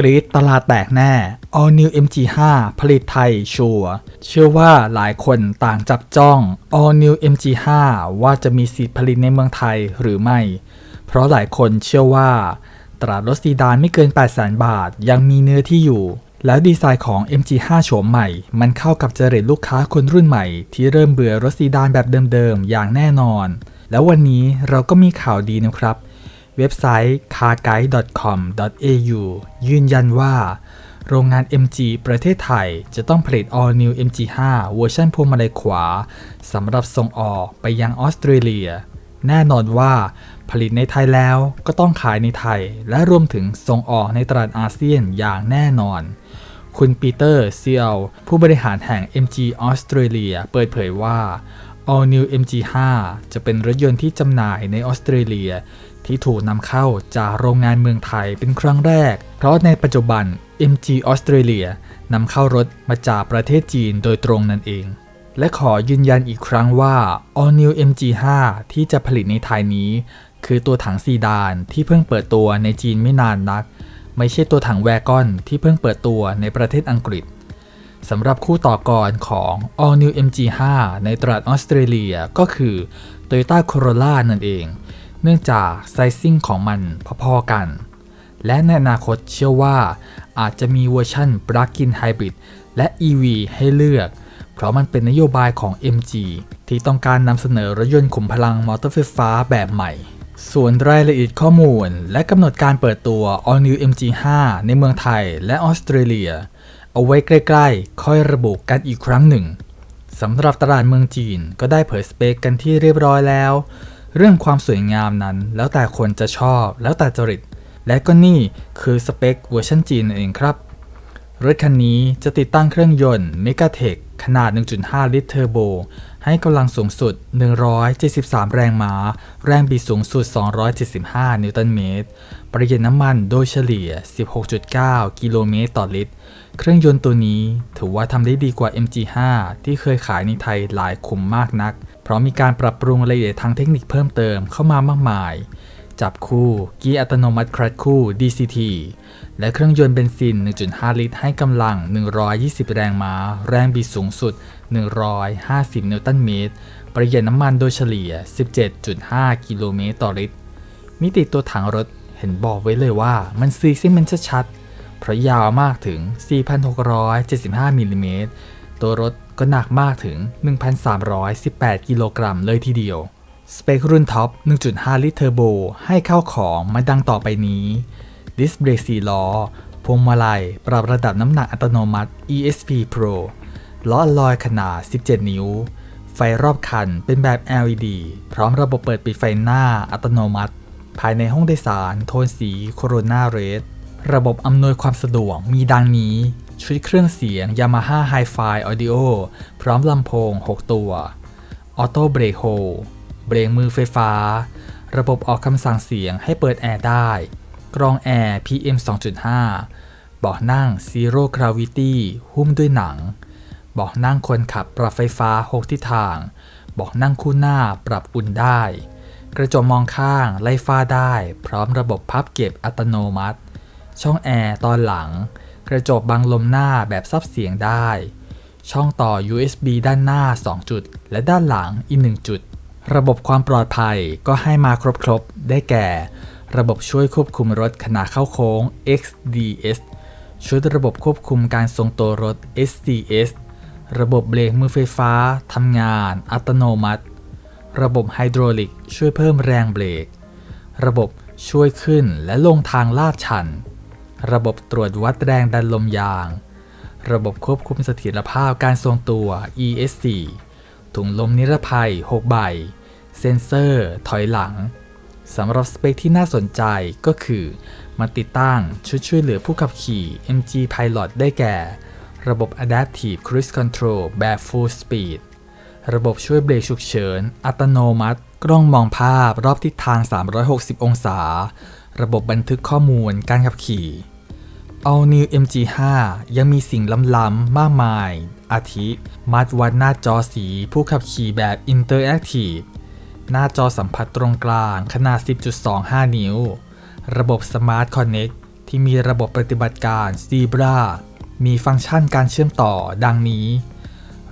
กรีดตลาดแตกแน่ All New MG5 ผลิตไทยชัวร์เชื่อว่าหลายคนต่างจับจ้อง All New MG5 ว่าจะมีสิทธิผลิตในเมืองไทยหรือไม่ เพราะหลายคนเชื่อว่า ตลาดรถซีดานไม่เกิน 800,000บาท ยังมีเนื้อที่อยู่ แล้วดีไซน์ของ MG5 โฉมใหม่ มันเข้ากับจริตลูกค้าคนรุ่นใหม่ ที่เริ่มเบื่อรถซีดานแบบเดิมๆอย่างแน่นอน แล้ววันนี้เราก็มีข่าวดีนะครับ เว็บไซต์ carguide.com.au ยืนยันว่า โรงงาน MG ประเทศไทยจะต้องผลิต All New MG5 เวอร์ชันพวงมาลัยขวาสำหรับส่งออกไปยังออสเตรเลีย แน่นอนว่าผลิตในไทยแล้วก็ต้องขายในไทย และรวมถึงส่งออกในตลาดอาเซียนอย่างแน่นอน คุณปีเตอร์เซียลผู้บริหารแห่ง MG ออสเตรเลียเปิดเผยว่า All New MG5 จะเป็นรถยนต์ที่จำหน่ายในออสเตรเลีย ที่ถูกนำเข้าจากโรงงานเมืองไทยเป็นครั้งแรก เพราะในปัจจุบัน MG ออสเตรเลียนำเข้ารถมาจากประเทศจีนโดยตรงนั่นเอง และขอยืนยันอีกครั้งว่า All New MG5 ที่จะผลิตในไทยนี้ คือตัวถังซีดานที่เพิ่งเปิดตัวในจีนไม่นานนัก ไม่ใช่ตัวถังแวกอนที่เพิ่งเปิดตัวในประเทศอังกฤษสำหรับคู่ต่อกรของ All New MG5 ในตลาดออสเตรเลียก็คือ Toyota Corolla นั่นเอง เนื่องจากไซซิ่งของมันพอๆกัน และในอนาคตเชื่อว่า อาจจะมีเวอร์ชัน Plug-in Hybrid และ EV ให้เลือก เพราะมันเป็นนโยบายของ MG ที่ต้องการนำเสนอรถยนต์ขุมพลังมอเตอร์ไฟฟ้าแบบใหม่ ส่วนรายละเอียดข้อมูล และกำหนดการเปิดตัว All New MG5 ในเมืองไทยและออสเตรเลีย เอาไว้ใกล้ๆ ค่อยระบุกันอีกครั้งหนึ่งสำหรับตลาดเมืองจีนก็ได้เผยสเปคกันที่เรียบร้อยแล้ว เรื่องความสวยงามนั้น แล้วแต่คนจะชอบ แล้วแต่จริต และก็นี่คือสเปคเวอร์ชันจีนเองครับ รถคันนี้จะติดตั้งเครื่องยนต์ Megatech ขนาด 1.5 ลิตรเทอร์โบ ให้กำลังสูงสุด 173 แรงม้า แรงบิดสูงสุด 275 นิวตันเมตร ประหยัดน้ำมันโดยเฉลี่ย 16.9 กิโลเมตรต่อลิตร เครื่องยนต์ตัวนี้ถือว่าทำได้ดีกว่า MG5 ที่เคยขายในไทยหลายขุมมากนัก ราะมีการปรับปรุงรายละเอียดทางเทคนิคเพิ่มเติมเข้ามามากมาย จับคู่กีอัตโนมัติคลัตชคู่ DCT และเครื่องยนต์เบนซิน 1.5 ลิตร ให้กำลัง 120 แรงม้า แรงบิดสูงสุด 150 นิวตันเมตร ประหยัดน้ำมันโดยเฉลี่ย 17.5 กิโลเมตรต่อลิตร มิติตัวถังรถเห็นบอกไว้เลยว่ามันซีซิ่งมันชัดๆเพราะยาวมากถึง 4,675 มิลลิเมตร ตัวรถ ก็หนักมากถึง 1,318 กิโลกรัมเลยทีเดียว สเปครุ่นท็อป 1.5 ลิตรเทอร์โบ ให้เข้าของมาดังต่อไปนี้ ดิสเบรก4ล้อ พวงมาลัย ปรับระดับน้ำหนักอัตโนมัติ ESP Pro ล้อลอยขนาด 17 นิ้ว ไฟรอบคันเป็นแบบ LED พร้อมระบบเปิดปิดไฟหน้าอัตโนมัติ ภายในห้องโดยสาร โทนสีโคโรนาเรดระบบอำนวยความสะดวกมีดังนี้ ชุดเครื่องเสียง Yamaha Hi-Fi Audio พร้อมลำโพง 6 ตัว ออโต้เบรกโฮเบรกมือไฟฟ้า ระบบออกคำสั่งเสียงให้เปิดแอร์ได้ กรองแอร์ PM 2.5 เบาะนั่ง Zero Gravity หุ้มด้วยหนัง เบาะนั่งคนขับปรับไฟฟ้า 6 ทิศทาง เบาะนั่งคู่หน้าปรับอุ่นได้ กระจกมองข้างไล่ฟ้าได้ พร้อมระบบพับเก็บอัตโนมัติ ช่องแอร์ตอนหลัง กระจกบังลมหน้าแบบซับเสียงได้ ช่องต่อ USB ด้านหน้า 2 จุด และด้านหลังอีก 1 จุด ระบบความปลอดภัยก็ให้มาครบๆ ได้แก่ ระบบช่วยควบคุมรถขณะเข้าโค้ง XDS ชุดระบบควบคุมการทรงตัวรถ SCS ระบบเบรกมือไฟฟ้าทำงาน อัตโนมัติ ระบบไฮดรอลิกช่วยเพิ่มแรงเบรก ระบบช่วยขึ้นและลงทางลาดชัน ระบบตรวจวัดแรงดันลมยาง ระบบควบคุมเสถียรภาพการทรงตัว ESC ถุงลมนิรภัย 6 ใบ เซ็นเซอร์ ถอยหลัง สำหรับสเปคที่น่าสนใจก็คือ มาติดตั้งชุดช่วยเหลือผู้ขับขี่ MG Pilot ได้แก่ ระบบ Adaptive Cruise Control แบบ Full Speed ระบบช่วยเบรกฉุกเฉิน อัตโนมัติ กล้องมองภาพรอบทิศทาง 360 องศา ระบบบันทึกข้อมูลการขับขี่ All New MG5 ยังมีสิ่งล้ำๆมากมาย อาทิ มัดวัดหน้าจอสีผู้ขับขี่แบบ Interactive หน้าจอสัมผัสตรงกลางขนาด 10.25 นิ้ว ระบบ Smart Connect ที่มีระบบปฏิบัติการ Zebra มีฟังก์ชันการเชื่อมต่อดังนี้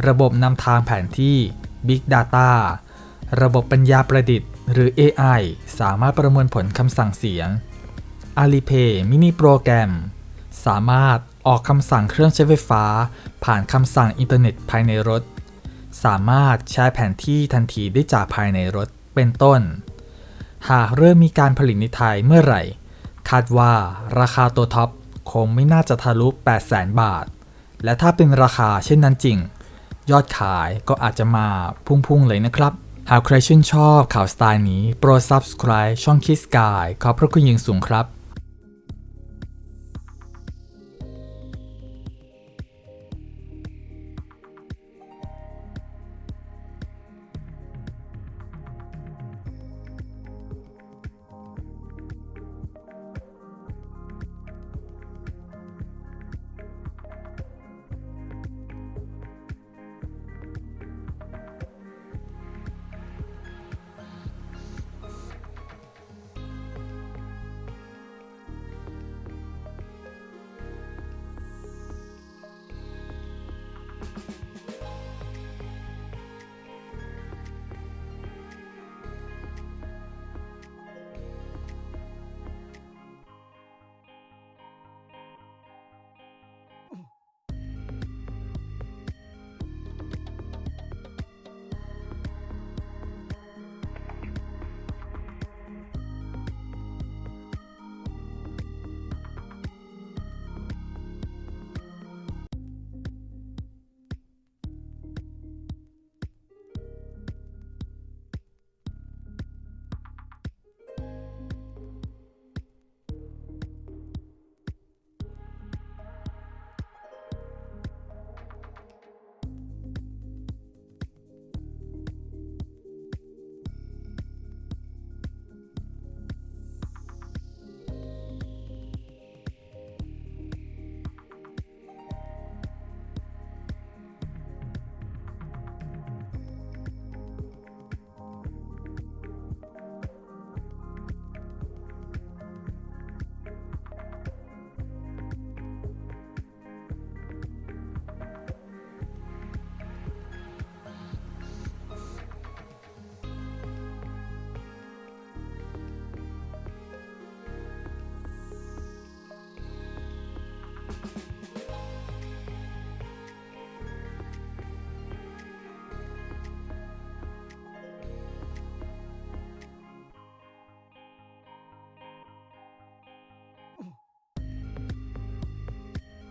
ระบบนำทางแผนที่ Big Data ระบบปัญญาประดิษฐ์ หรือ AI สามารถประมวลผลคำสั่งเสียง Alipay มินิโปรแกรม สามารถออกคำสั่งเครื่องใช้ไฟฟ้า ผ่านคำสั่งอินเทอร์เน็ตภายในรถ สามารถใช้แผนที่ทันทีได้จากภายในรถเป็นต้น หากเริ่มมีการผลิตในไทยเมื่อไหร่ คาดว่าราคาตัวท็อปคงไม่น่าจะทะลุ 800,000 บาท และถ้าเป็นราคาเช่นนั้นจริง ยอดขายก็อาจจะมาพุ่งๆเลยนะครับ หากใครชื่นชอบข่าวสไตล์นี้ โปรด subscribe ช่องคิสกายขอบพระคุณย่งสูงครับ「